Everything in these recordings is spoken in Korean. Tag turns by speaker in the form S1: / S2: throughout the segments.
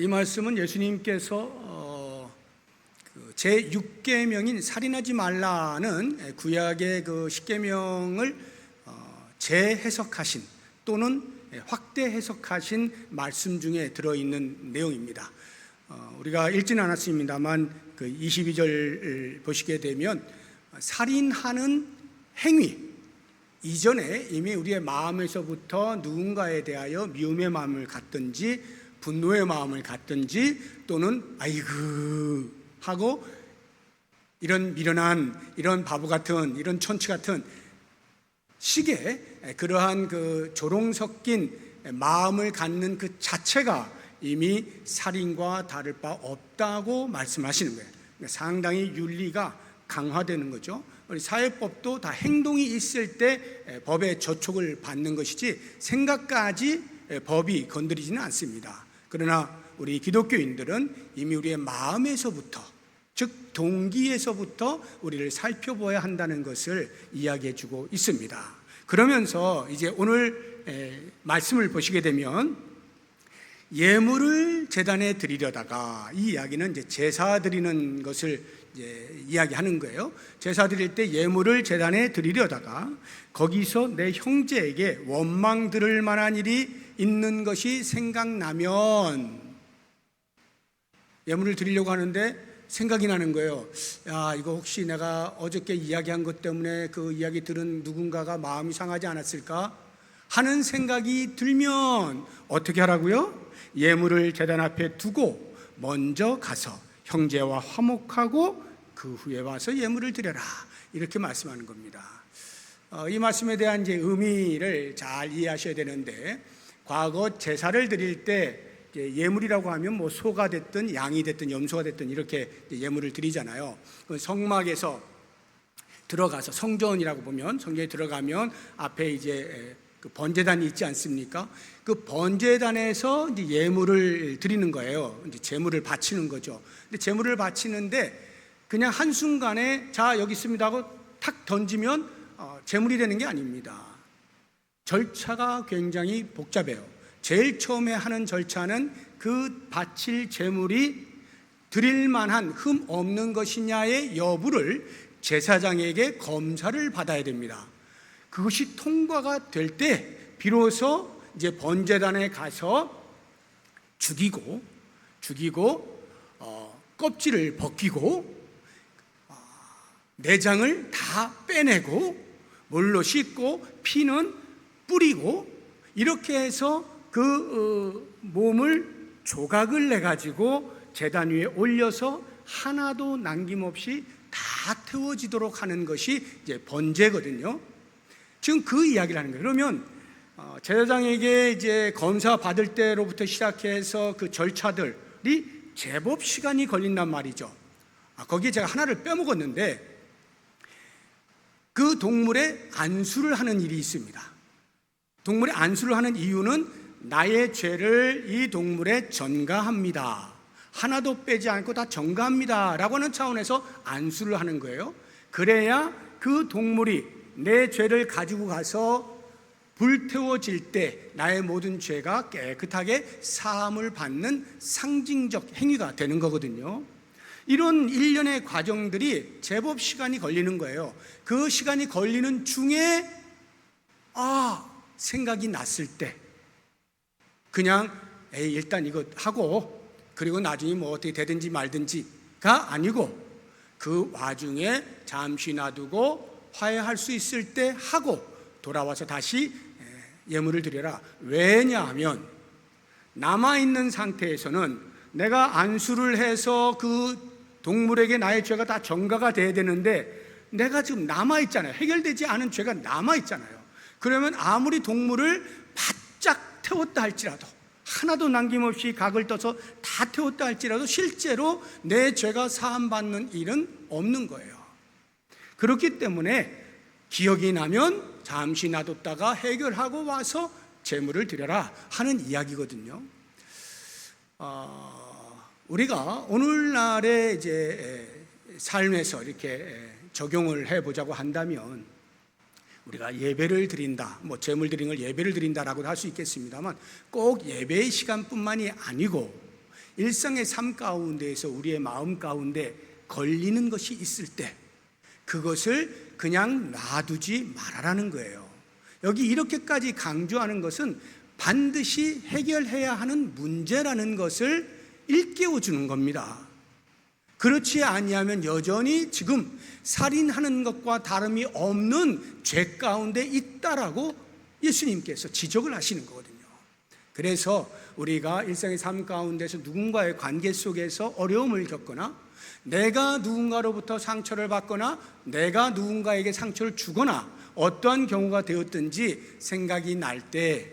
S1: 이 말씀은 예수님께서 어, 그 제6계명인 살인하지 말라는 구약의 그 10계명을 어, 재해석하신 또는 확대 해석하신 말씀 중에 들어있는 내용입니다. 어, 우리가 읽지는 않았습니다만 그 22절 보시게 되면 살인하는 행위 이전에 이미 우리의 마음에서부터 누군가에 대하여 미움의 마음을 갖든지 분노의 마음을 갖든지 또는 아이고 하고 이런 미련한 이런 바보 같은 이런 천치 같은 식의 그러한 그 조롱 섞인 마음을 갖는 그 자체가 이미 살인과 다를 바 없다고 말씀하시는 거예요. 상당히 윤리가 강화되는 거죠. 우리 사회법도 다 행동이 있을 때 법의 저촉을 받는 것이지 생각까지 법이 건드리지는 않습니다. 그러나 우리 기독교인들은 이미 우리의 마음에서부터 즉 동기에서부터 우리를 살펴보아야 한다는 것을 이야기해 주고 있습니다. 그러면서 이제 오늘 말씀을 보시게 되면 예물을 재단에 드리려다가 이 이야기는 이제 제사 드리는 것을 이제 이야기하는 거예요. 제사 드릴 때 예물을 재단에 드리려다가 거기서 내 형제에게 원망 들을 만한 일이 있는 것이 생각나면 예물을 드리려고 하는데 생각이 나는 거예요. 야, 이거 혹시 내가 어저께 이야기한 것 때문에 그 이야기 들은 누군가가 마음이 상하지 않았을까? 하는 생각이 들면 어떻게 하라고요? 예물을 재단 앞에 두고 먼저 가서 형제와 화목하고 그 후에 와서 예물을 드려라. 이렇게 말씀하는 겁니다. 어, 이 말씀에 대한 이제 의미를 잘 이해하셔야 되는데 과거 제사를 드릴 때 예물이라고 하면 뭐 소가 됐든 양이 됐든 염소가 됐든 이렇게 예물을 드리잖아요. 그 성막에서 들어가서 성전이라고 보면 성전에 들어가면 앞에 이제 그 번제단이 있지 않습니까? 그 번제단에서 이제 예물을 드리는 거예요. 이제 제물을 바치는 거죠. 근데 제물을 바치는데 그냥 한 순간에 자 여기 있습니다 하고 탁 던지면 어, 제물이 되는 게 아닙니다. 절차가 굉장히 복잡해요. 제일 처음에 하는 절차는 그 바칠 제물이 드릴 만한 흠 없는 것이냐의 여부를 제사장에게 검사를 받아야 됩니다. 그것이 통과가 될 때 비로소 이제 번제단에 가서 죽이고 죽이고 어, 껍질을 벗기고 어, 내장을 다 빼내고 물로 씻고 피는 뿌리고 이렇게 해서 그 어, 몸을 조각을 내 가지고 제단 위에 올려서 하나도 남김없이 다 태워지도록 하는 것이 이제 번제거든요. 지금 그 이야기를 하는 거예요. 그러면 어, 제사장에게 이제 검사 받을 때로부터 시작해서 그 절차들이 제법 시간이 걸린단 말이죠. 아, 거기에 제가 하나를 빼먹었는데 그 동물의 안수를 하는 일이 있습니다. 동물의 안수를 하는 이유는 나의 죄를 이 동물에 전가합니다. 하나도 빼지 않고 다 전가합니다. 라고 하는 차원에서 안수를 하는 거예요. 그래야 그 동물이 내 죄를 가지고 가서 불태워질 때 나의 모든 죄가 깨끗하게 사함을 받는 상징적 행위가 되는 거거든요. 이런 일련의 과정들이 제법 시간이 걸리는 거예요. 그 시간이 걸리는 중에 아, 생각이 났을 때 그냥 에이 일단 이거 하고 그리고 나중에 뭐 어떻게 되든지 말든지가 아니고 그 와중에 잠시 놔두고 화해할 수 있을 때 하고 돌아와서 다시 예물을 드려라. 왜냐하면 남아있는 상태에서는 내가 안수를 해서 그 동물에게 나의 죄가 다 전가가 돼야 되는데 내가 지금 남아있잖아요. 해결되지 않은 죄가 남아있잖아요. 그러면 아무리 동물을 바짝 태웠다 할지라도 하나도 남김없이 각을 떠서 다 태웠다 할지라도 실제로 내 죄가 사함받는 일은 없는 거예요. 그렇기 때문에 기억이 나면 잠시 놔뒀다가 해결하고 와서 재물을 드려라 하는 이야기거든요. 어, 우리가 오늘날의 이제 삶에서 이렇게 적용을 해보자고 한다면 우리가 예배를 드린다, 뭐 재물 드린 걸 예배를 드린다라고 할수 있겠습니다만 꼭 예배의 시간뿐만이 아니고 일상의 삶 가운데에서 우리의 마음 가운데 걸리는 것이 있을 때 그것을 그냥 놔두지 말아라는 거예요. 여기 이렇게까지 강조하는 것은 반드시 해결해야 하는 문제라는 것을 일깨워 주는 겁니다. 그렇지 아니하면 여전히 지금 살인하는 것과 다름이 없는 죄 가운데 있다라고 예수님께서 지적을 하시는 거거든요. 그래서 우리가 일상의 삶 가운데서 누군가의 관계 속에서 어려움을 겪거나 내가 누군가로부터 상처를 받거나 내가 누군가에게 상처를 주거나 어떠한 경우가 되었든지 생각이 날 때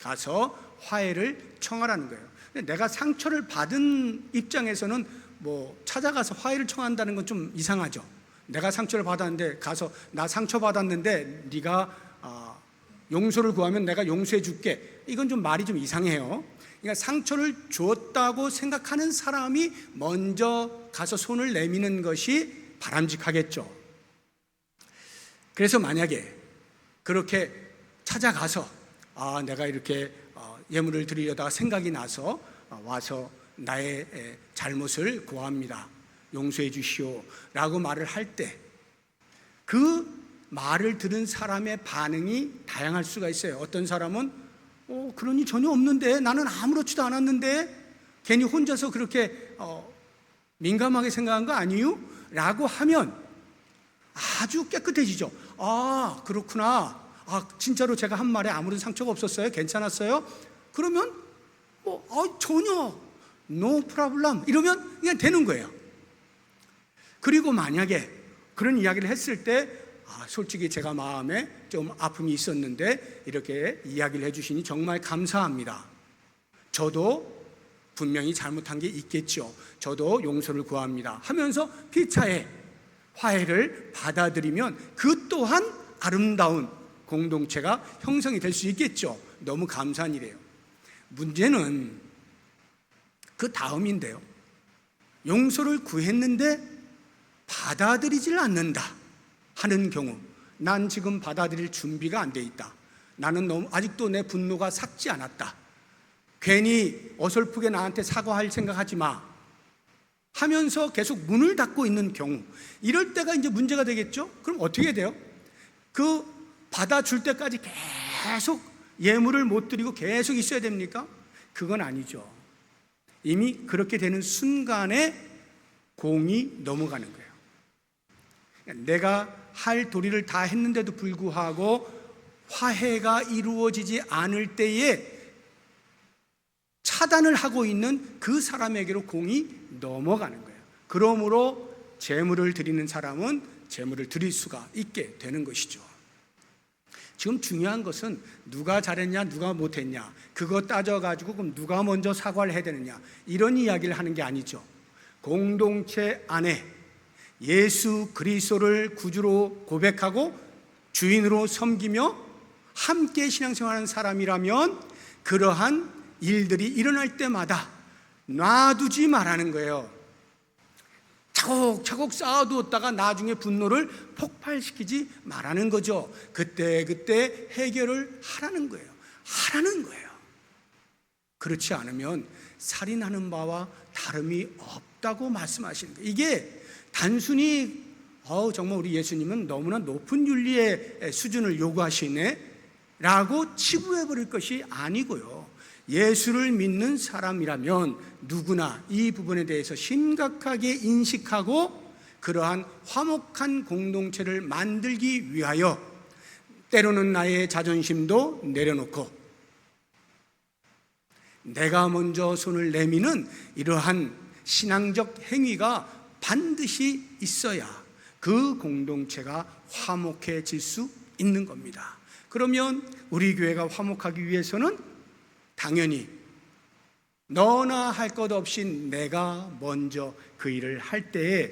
S1: 가서 화해를 청하라는 거예요. 내가 상처를 받은 입장에서는 뭐 찾아가서 화해를 청한다는 건 좀 이상하죠. 내가 상처를 받았는데 가서 나 상처 받았는데 네가 아, 용서를 구하면 내가 용서해 줄게. 이건 좀 말이 좀 이상해요. 그러니까 상처를 줬다고 생각하는 사람이 먼저 가서 손을 내미는 것이 바람직하겠죠. 그래서 만약에 그렇게 찾아가서 아, 내가 이렇게 어, 예물을 드리려다가 생각이 나서 어, 와서 나의 에, 잘못을 고합니다. 용서해 주시오. 라고 말을 할 때 그 말을 들은 사람의 반응이 다양할 수가 있어요. 어떤 사람은 어, 그러니 전혀 없는데 나는 아무렇지도 않았는데 괜히 혼자서 그렇게 어, 민감하게 생각한 거 아니요? 라고 하면 아주 깨끗해지죠. 아, 그렇구나. 아, 진짜로 제가 한 말에 아무런 상처가 없었어요? 괜찮았어요? 그러면 뭐, 아, 전혀 no problem 이러면 그냥 되는 거예요. 그리고 만약에 그런 이야기를 했을 때 아, 솔직히 제가 마음에 좀 아픔이 있었는데 이렇게 이야기를 해주시니 정말 감사합니다. 저도 분명히 잘못한 게 있겠죠. 저도 용서를 구합니다. 하면서 피차에 화해를 받아들이면 그 또한 아름다운 공동체가 형성이 될 수 있겠죠. 너무 감사한 일이에요. 문제는 그 다음인데요. 용서를 구했는데 받아들이질 않는다 하는 경우, 난 지금 받아들일 준비가 안 돼 있다. 나는 너무 아직도 내 분노가 삭지 않았다. 괜히 어설프게 나한테 사과할 생각하지 마. 하면서 계속 문을 닫고 있는 경우, 이럴 때가 이제 문제가 되겠죠? 그럼 어떻게 돼요? 그 받아줄 때까지 계속 예물을 못 드리고 계속 있어야 됩니까? 그건 아니죠. 이미 그렇게 되는 순간에 공이 넘어가는 거예요. 내가 할 도리를 다 했는데도 불구하고 화해가 이루어지지 않을 때에 차단을 하고 있는 그 사람에게로 공이 넘어가는 거예요. 그러므로 재물을 드리는 사람은 재물을 드릴 수가 있게 되는 것이죠. 지금 중요한 것은 누가 잘했냐, 누가 못했냐, 그거 따져가지고 그럼 누가 먼저 사과를 해야 되느냐, 이런 이야기를 하는 게 아니죠. 공동체 안에 예수 그리스도를 구주로 고백하고 주인으로 섬기며 함께 신앙생활하는 사람이라면 그러한 일들이 일어날 때마다 놔두지 말라는 거예요. 차곡차곡 쌓아두었다가 나중에 분노를 폭발시키지 말라는 거죠. 그때 그때 해결을 하라는 거예요. 하라는 거예요. 그렇지 않으면 살인하는 바와 다름이 없다고 말씀하시는 거예요. 이게 단순히 어 정말 우리 예수님은 너무나 높은 윤리의 수준을 요구하시네 라고 치부해 버릴 것이 아니고요. 예수를 믿는 사람이라면 누구나 이 부분에 대해서 심각하게 인식하고 그러한 화목한 공동체를 만들기 위하여 때로는 나의 자존심도 내려놓고 내가 먼저 손을 내미는 이러한 신앙적 행위가 반드시 있어야 그 공동체가 화목해질 수 있는 겁니다. 그러면 우리 교회가 화목하기 위해서는 당연히 너나 할 것 없이 내가 먼저 그 일을 할 때에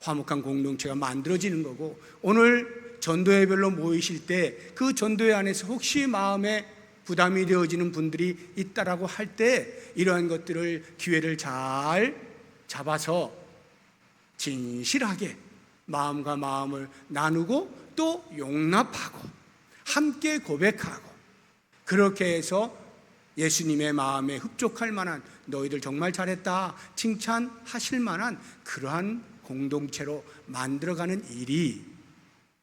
S1: 화목한 공동체가 만들어지는 거고 오늘 전도회별로 모이실 때 그 전도회 안에서 혹시 마음에 부담이 되어지는 분들이 있다라고 할 때 이러한 것들을 기회를 잘 잡아서 진실하게 마음과 마음을 나누고 또 용납하고 함께 고백하고 그렇게 해서 예수님의 마음에 흡족할 만한 너희들 정말 잘했다 칭찬하실 만한 그러한 공동체로 만들어가는 일이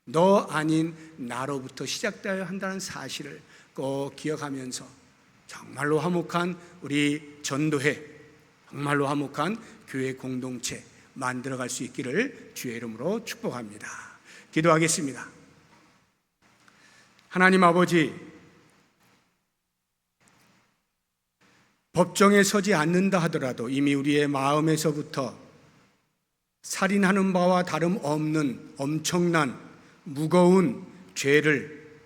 S1: 너 아닌 나로부터 시작되어야 한다는 사실을 꼭 기억하면서 정말로 화목한 우리 전도회, 정말로 화목한 교회 공동체 만들어갈 수 있기를 주의 이름으로 축복합니다. 기도하겠습니다. 하나님 아버지, 법정에 서지 않는다 하더라도 이미 우리의 마음에서부터 살인하는 바와 다름없는 엄청난 무거운 죄를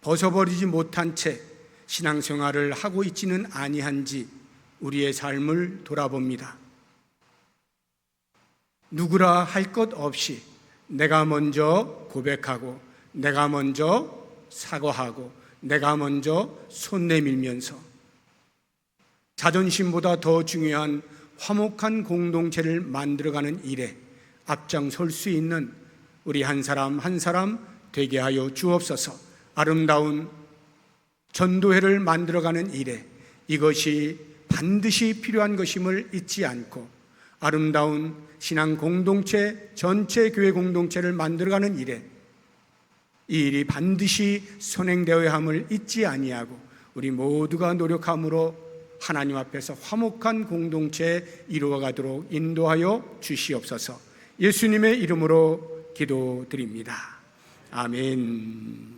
S1: 벗어버리지 못한 채 신앙생활을 하고 있지는 아니한지 우리의 삶을 돌아봅니다. 누구라 할 것 없이 내가 먼저 고백하고 내가 먼저 사과하고 내가 먼저 손 내밀면서 자존심보다 더 중요한 화목한 공동체를 만들어가는 일에 앞장설 수 있는 우리 한 사람 한 사람 되게 하여 주옵소서. 아름다운 전도회를 만들어가는 일에 이것이 반드시 필요한 것임을 잊지 않고 아름다운 신앙 공동체 전체 교회 공동체를 만들어가는 일에 이 일이 반드시 선행되어야 함을 잊지 아니하고 우리 모두가 노력함으로 하나님 앞에서 화목한 공동체 이루어 가도록 인도하여 주시옵소서. 예수님의 이름으로 기도드립니다. 아멘.